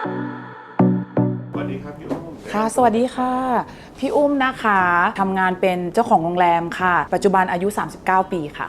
สวัสดีครับพี่อุ้มค่ะ สวัสดีค่ะ พี่อุ้มนะคะทำงานเป็นเจ้าของโรงแรมค่ะ ปัจจุบันอายุ 39 ปีค่ะ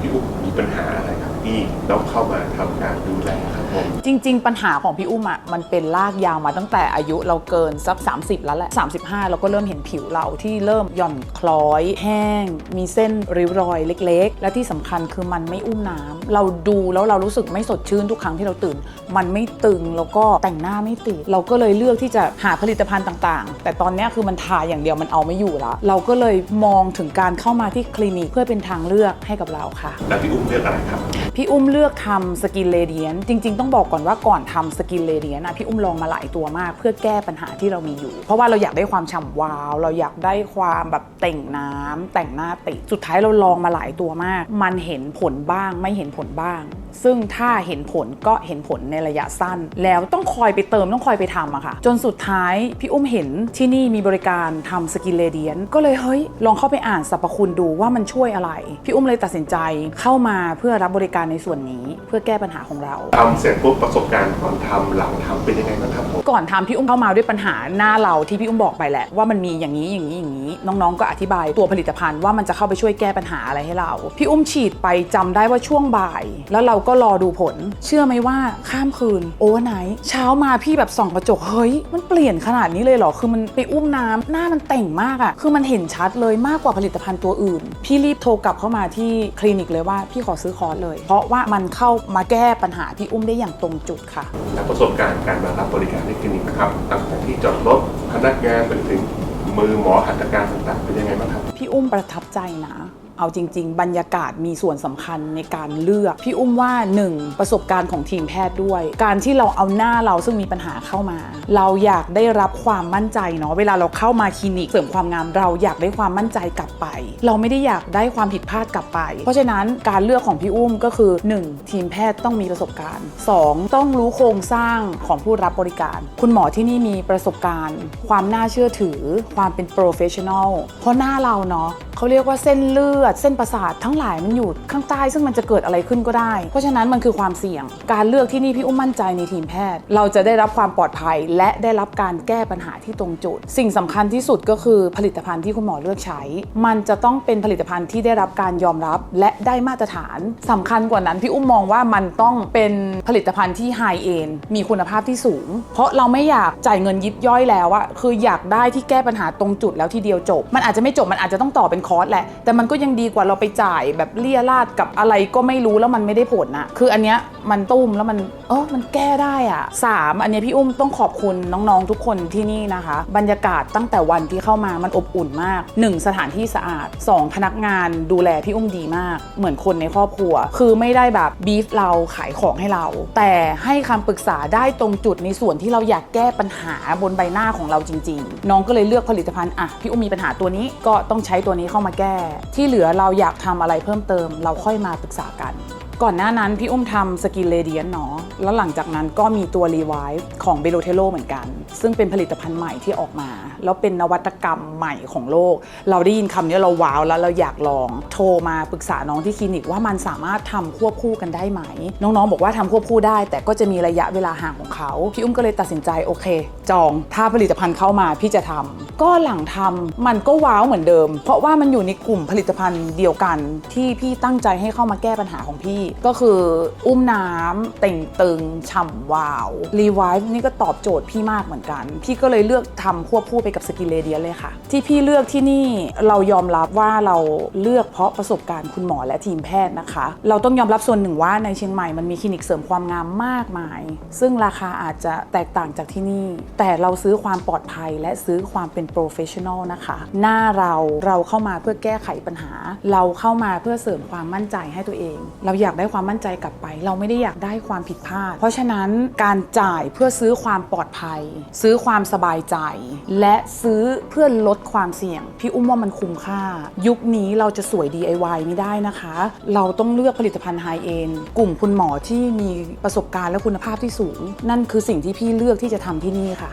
พี่อุ้มมีปัญหาอะไรครับพี่แล้วเข้ามาทำการดูแลครับผมจริง ๆ ปัญหาของพี่อุ้มอะมันเป็นลากยาวมาตั้งแต่อายุเราเกินสัก 30 แล้วแหละ 35 เราก็เริ่มเห็นผิวเราที่เริ่มหย่อนคล้อย แห้ง มีเส้นริ้วรอยเล็ก ๆ และที่สำคัญคือมันไม่อุ้มน้ำเราดูแล้วเรารู้สึกไม่สดชื่นทุกครั้งที่เราตื่น มันไม่ตึงแล้วก็แต่งหน้าไม่ติดเราก็เลยเลือกที่จะหาผลิตภัณฑ์ต่างๆ แต่ตอนเนี้ยคือมันทาอย่างเดียวมันเอาไม่อยู่แล้วเราก็เลยมองถึงการเข้ามาที่คลินิกเพื่อเป็นทางเลือกให้กับเราค่ะ แล้วพี่อุ้มเลือกอะไรครับ พี่อุ้มเลือกทำสกินเลเดียนจริงๆต้องบอกก่อนว่าก่อนทำสกินเลเดียนะพี่อุ้มลองมาหลายตัวมาก เพื่อแก้ปัญหาที่เรามีอยู่ เพราะว่าเราอยากได้ความฉ่ำวาว เราอยากได้ความแบบแต่งน้ำแต่งหน้าติสุดท้ายเราลองมาหลายตัวมาก มันเห็นผลบ้างไม่เห็นผลบ้าง ซึ่งถ้าเห็นผลก็เห็นผลในระยะสั้น แล้วต้องคอยไปเติมต้องคอยไปทำอะค่ะ จนสุดท้ายพี่อุ้มเห็นที่นี่มีบริการทำสกินเลเดียนก็เลยเฮ้ยลองเข้าไปอ่านสรรพคุณดูว่ามันช่วยอะไร พี่อุ้มเลยตัดสินใจเข้ามาเพื่อรับบริการในส่วนนี้ เพื่อแก้ปัญหาของเราทำเสร็จปุ๊บประสบการณ์ก่อนทำหลังทำเป็นยังไงบ้างครับผมก่อนทำพี่อุ้มเข้ามาด้วยปัญหาหน้าเราที่พี่อุ้มบอกไปแหละว่ามันมีอย่างนี้อย่างนี้อย่างนี้ น้องๆ ก็อธิบายตัวผลิตภัณฑ์ว่ามันจะเข้าไปช่วยแก้ปัญหาอะไรให้เรา พี่อุ้มฉีดไปจำได้ว่าช่วงบ่าย แล้วเราก็รอดูผล เชื่อไหมว่าข้ามคืนโอเวอร์ไนท์เช้ามาพี่แบบส่องกระจกเฮ้ยมันเปลี่ยนขนาดนี้เลยเหรอคือมันไปอุ้มน้ำหน้ามันแต่งมากอะคือมันเห็นชัดเลยมากกว่าผลิตภัณฑ์ตัวอื่น พี่รีบโทรกลับเข้ามาที่คลินิกเลยว่าพี่ขอซื้อคอร์สเลย เพราะว่ามันเข้ามาแก้ปัญหาพี่อุ้มได้อย่างตรงจุดค่ะและประสบการณ์การมารับบริการในคลินิกนะครับตั้งแต่ที่จอดรถพนักงานไปถึงมือหมอหัตถการต่างๆเป็นยังไงบ้างครับ พี่อุ้มประทับใจนะ เอาจริง ๆ บรรยากาศมีส่วนสำคัญในการเลือก พี่อุ้มว่า 1. ประสบการณ์ของทีมแพทย์ด้วย การที่เราเอาหน้าเราซึ่งมีปัญหาเข้ามา เราอยากได้รับความมั่นใจเนาะเวลาเราเข้ามาคลินิกเสริมความงามเราอยากได้ความมั่นใจกลับไป เราไม่ได้อยากได้ความผิดพลาดกลับไป เพราะฉะนั้นการเลือกของพี่อุ้มก็คือ 1. ทีมแพทย์ต้องมีประสบการณ์ 2. ต้องรู้โครงสร้างของผู้รับบริการ คุณหมอที่นี่มีประสบการณ์ ความน่าเชื่อถือ ความเป็นโปรเฟชชั่นอลเพราะหน้าเราเนาะเขาเรียกว่าเส้นเลือดเส้นประสาททั้งหลายมันอยู่ข้างใต้ซึ่งมันจะเกิดอะไรขึ้นก็ได้ เพราะฉะนั้นมันคือความเสี่ยง การเลือกที่นี่พี่อุ้มมั่นใจในทีมแพทย์ เราจะได้รับความปลอดภัย และได้รับการแก้ปัญหาที่ตรงจุด สิ่งสำคัญที่สุดก็คือผลิตภัณฑ์ที่คุณหมอเลือกใช้ มันจะต้องเป็นผลิตภัณฑ์ที่ได้รับการยอมรับและได้มาตรฐานสำคัญกว่านั้นพี่อุ้มมองว่ามันต้องเป็นผลิตภัณฑ์ที่ไฮเอนมีคุณภาพที่สูง เพราะเราไม่อยากจ่ายเงินยิบย่อยแล้วอะคืออยากได้ที่แก้ปัญหาตรงจุดแล้วทีเดียวจบ มันอาจจะไม่จบมันอาจจะต้องต่อเป็นคอร์สแหละแต่มันก็ยังดีกว่าเราไปจ่ายแบบเลี่ยราดกับอะไรก็ไม่รู้แล้วมันไม่ได้ผลนะคืออันเนี้ยมันตุ้มแล้วมันเออมันแก้ได้อะสามอันเนี้ยพี่อุ้มต้องขอบคุณน้องๆทุกคนที่นี่นะคะ บรรยากาศตั้งแต่วันที่เข้ามามันอบอุ่นมาก 1 สถานที่สะอาด 2 พนักงานดูแลพี่อุ้มดีมาก เหมือนคนในครอบครัว คือไม่ได้แบบบีฟเราขายของให้เรา แต่ให้คำปรึกษาได้ตรงจุดในส่วนที่เราอยากแก้ปัญหาบนใบหน้าของเราจริง ๆ น้องก็เลยเลือกผลิตภัณฑ์อะพี่อุ้มมีปัญหาตัวนี้ก็ต้องใช้ตัวนี้เข้ามาแก้ ที่เหลือเราอยากทำอะไรเพิ่มเติม เราค่อยมาปรึกษากัน ก่อนหน้านั้นพี่อุ้มทำสกินเลเดียนเนาะแล้วหลังจากนั้นก็มีตัว Revive ของเบโลเทโลเหมือนกัน ซึ่งเป็นผลิตภัณฑ์ใหม่ที่ออกมา แล้วเป็นนวัตกรรมใหม่ของโลก เราได้ยินคำนี้เราว้าวแล้วเราอยากลอง โทรมาปรึกษาน้องที่คลินิกว่ามันสามารถทำควบคู่กันได้ไหม น้องๆ บอกว่าทำควบคู่ได้ แต่ก็จะมีระยะเวลาห่างของเขา พี่อุ้มก็เลยตัดสินใจโอเค จอง ถ้าผลิตภัณฑ์เข้ามาพี่จะทำก็หลังทำมันก็ว้าวเหมือนเดิม เพราะว่ามันอยู่ในกลุ่มผลิตภัณฑ์เดียวกัน ที่พี่ตั้งใจให้เข้ามาแก้ปัญหาของพี่ก็คืออุ้มน้ำเต่งตึงฉ่ำวาวรีไวฟ์นี่ก็ตอบโจทย์พี่มากเหมือนกัน พี่ก็เลยเลือกทำควบคู่ไปกับสกินเลเดียเลยค่ะ ที่พี่เลือกที่นี่เรายอมรับว่าเราเลือกเพราะประสบการณ์คุณหมอและทีมแพทย์นะคะ เราต้องยอมรับส่วนหนึ่งว่าในเชียงใหม่มันมีคลินิกเสริมความงามมากมาย ซึ่งราคาอาจจะแตกต่างจากที่นี่ แต่เราซื้อความปลอดภัยและซื้อความเป็นโปรเฟชชั่นอลนะคะ หน้าเราเราเข้ามาเพื่อแก้ไขปัญหา เราเข้ามาเพื่อเสริมความมั่นใจให้ตัวเอง เราอยากได้ความมั่นใจกลับไป เราไม่ได้อยากได้ความผิดพลาด เพราะฉะนั้นการจ่ายเพื่อซื้อความปลอดภัย ซื้อความสบายใจ และซื้อเพื่อลดความเสี่ยง พี่อุ้มว่ามันคุ้มค่า ยุคนี้เราจะสวย DIY ไม่ได้นะคะ เราต้องเลือกผลิตภัณฑ์ไฮเอ็นกลุ่มคุณหมอที่มีประสบการณ์และคุณภาพที่สูง นั่นคือสิ่งที่พี่เลือกที่จะทำที่นี่ค่ะ